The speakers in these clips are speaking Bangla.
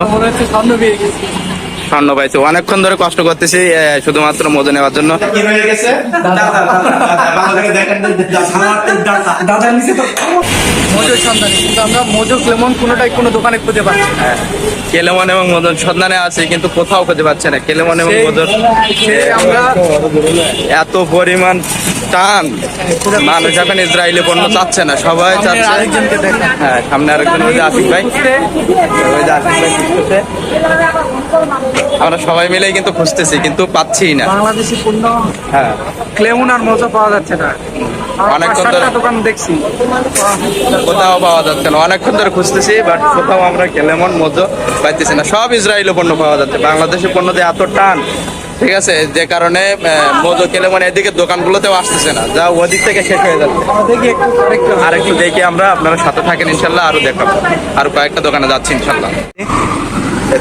মনে হচ্ছে স্বর্ণ পেয়ে গেছি। স্বর্ণ পাইছে। অনেকক্ষণ ধরে কষ্ট করতেছি শুধুমাত্র মজা নেওয়ার জন্য। কি হয়ে গেছে? দাদার নিচে তো মজুর সন্ধান কিন্তু আমরা মজুর লেমন কোনোটাই কোনো দোকানে খুঁজে পাচ্ছি না। কেলেমন এবং মদন সন্ধানে আছে কিন্তু কোথাও খুঁজে পাচ্ছে না। কেলেমন এবং মদন আমরা এত পরিমাণ টান মানুষ এখন ইসরায়েলি পণ্য চাচ্ছে না সবাই চাচ্ছে। হ্যাঁ সামনে আরেকজন ওই যে আশিক ভাই। ওই যে আশিক ভাই। আমরা সবাই মিলেই কিন্তু খুঁজতেছি কিন্তু পাচ্ছি না। বাংলাদেশি পণ্য? হ্যাঁ। ক্লেমন আর মজা পাওয়া যাচ্ছে না। অনেকক্ষণ ধরে- দোকান দেখছি। কোথাও পাওয়া যাচ্ছে না। অনেকক্ষণ ধরে খুঁজতেছি বাট কোথাও আমরা কেলেমন মজো পাইতেছি না। সব ইসরায়েলি পণ্য পাওয়া যাচ্ছে। বাংলাদেশি পণ্য দিয়ে এত টান। ঠিক আছে? যে কারণে মজো কেলেমন এদিকে দোকানগুলোতেও আসতেছে না। যা ওদিক থেকে শেষ হয়ে যাচ্ছে। আরেকটু আর একটু দেখি আমরা। আপনারা সাথে থাকেন ইনশাল্লাহ আরও দেখাবো। আর কয়েকটা দোকানে যাচ্ছি ইনশাল্লাহ।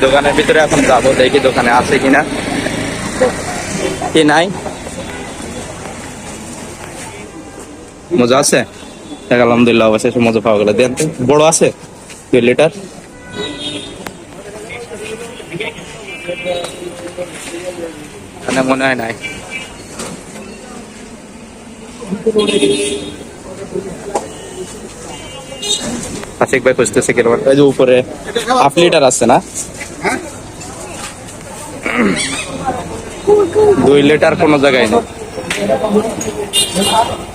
দোকানের ভিতরে এখন যাব, দেখি দোকানে আছে কিনা। কি নাই? মজা আছে? দেখ, আলহামদুলিল্লাহ, অবশেষে মজা পাওয়া গেল। দেন বড় আছে? দুই লিটার। এখানে মনে হয় নাই। আশিক ভাই খুঁজতেছে কীরকম? ওই যে উপরে, হাফ লিটার আছে না? দুই লিটার কোনো জায়গায় নেই।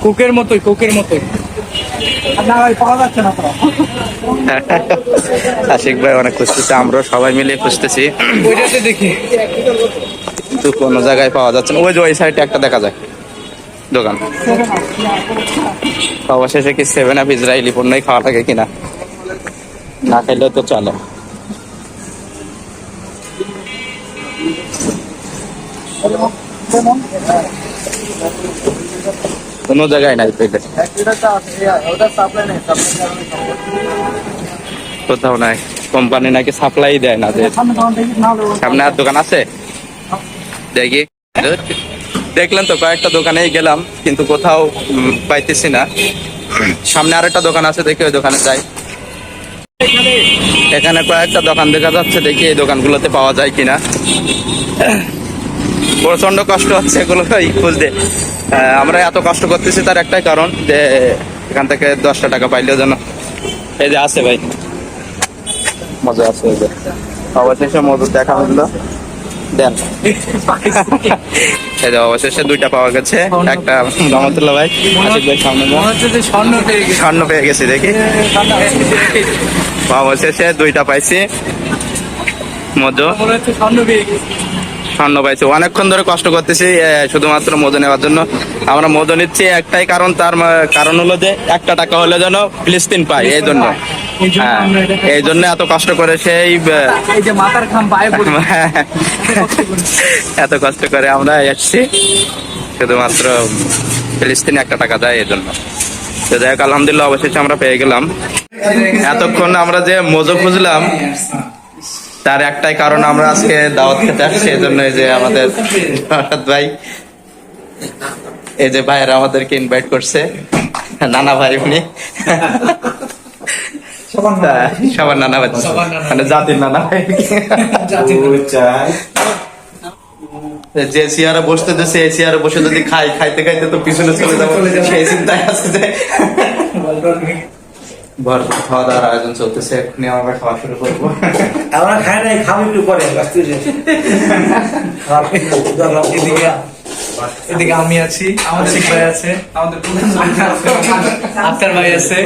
কুকের মতোই কুকের মতোই। আশিক ভাই অনেক খুঁজতেছে আমরা সবাই মিলে খুঁজতেছি। দেখি। কিন্তু কোনো জায়গায় পাওয়া যাচ্ছে না। ওই যে ওই সাইডে একটা দেখা যায় দোকান। অবশেষে কি সেভেন আপ ইসরায়েলি পণ্যই খাওয়া থাকে কিনা? না খাইলেও তো চলে। কোনো জায়গায় নাই কোথাও নাই। কোম্পানি নাকি সাপ্লাই দেয় না যে। সামনে আর দোকান আছে? দেখি। দেখলেন তো, কয়েকটা দোকানেই গেলাম, কিন্তু কোথাও পাইতেছি না। সামনে আরেকটা দোকান আছে, দেখি ওই দোকানে যাই। এখানে কয়েকটা দোকান দেখা যাচ্ছে, দেখি এই দোকানগুলোতে পাওয়া যায় কিনা। প্রচণ্ড কষ্ট হচ্ছে এগুলো খুঁজতে আহ, আমরা এত কষ্ট করতেছি তার একটাই কারণ যে এখান থেকে দশটা টাকা পাইলেও যেন এই যে আছে ভাই। মজা আছে এই যে। অবশেষে মধুর দেখা হলো। দেন। এই যে অবশেষে দুইটা পাওয়া গেছে। একটা রহমতুল্লাহ ভাই। আশিক ভাই সামনে। মনে স্বর্ণ পেয়ে গেছি স্বর্ণ পেয়ে গেছি দেখি। অবশেষে দুইটা পাইছি। হচ্ছে স্বর্ণ পেয়ে গেছি স্বর্ণ পাইছি। অনেকক্ষণ ধরে কষ্ট করতেছি শুধুমাত্র মজু নেওয়ার জন্য। আমরা মজু নিচ্ছি একটাই কারণ তার কারণ হলো যে একটা টাকা হলে যেন ফিলিস্তিন পাই এই জন্য। এই জন্য হ্যাঁ এই জন্য এত কষ্ট করে সেই আহ, এই যে মাথার খাম পায়ে পড়ে এত কষ্ট করে আমরা এসছি শুধুমাত্র ফিলিস্তিনে একটা টাকা দেয় এই জন্য। তো দেখ আলহামদুলিল্লাহ অবশেষে আমরা পেয়ে গেলাম। এতক্ষণ আমরা যে মজো খুঁজলাম তার একটাই কারণ আমরা আজকে দাওয়াত খেতে আসছি এই জন্য এই যে আমাদের ভাই এই যে ভাইয়েরা আমাদেরকে ইনভাইট করছে নানা ভাই উনি। সবার নানা ভাই। মানে জাতির নানা ভাই। যে চেয়ারে বসতে দিচ্ছে এই চেয়ারে বসে যদি খাই খাইতে খাইতে তো পিছনে চলে যাব। সেই চিন্তায় যে। ভরপুর খাওয়া দাওয়ার আয়োজন চলতেছে এক্ষুনি আমরা খাওয়া শুরু করব আমরা খাই নাই খাব একটু পরে হয়ে এদিকে এদিকে আমি আছি আমাদের ভাই আছে আমাদের প্রধান ভাই আছে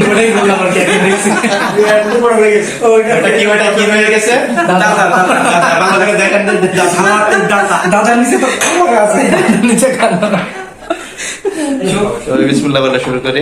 মনেই বললাম আর কি আগে দেখছি এটা কি ওটা কি হয়ে গেছে দাদার নিচে তো আছে নিচে বিসমুল্লাহ বলে শুরু করি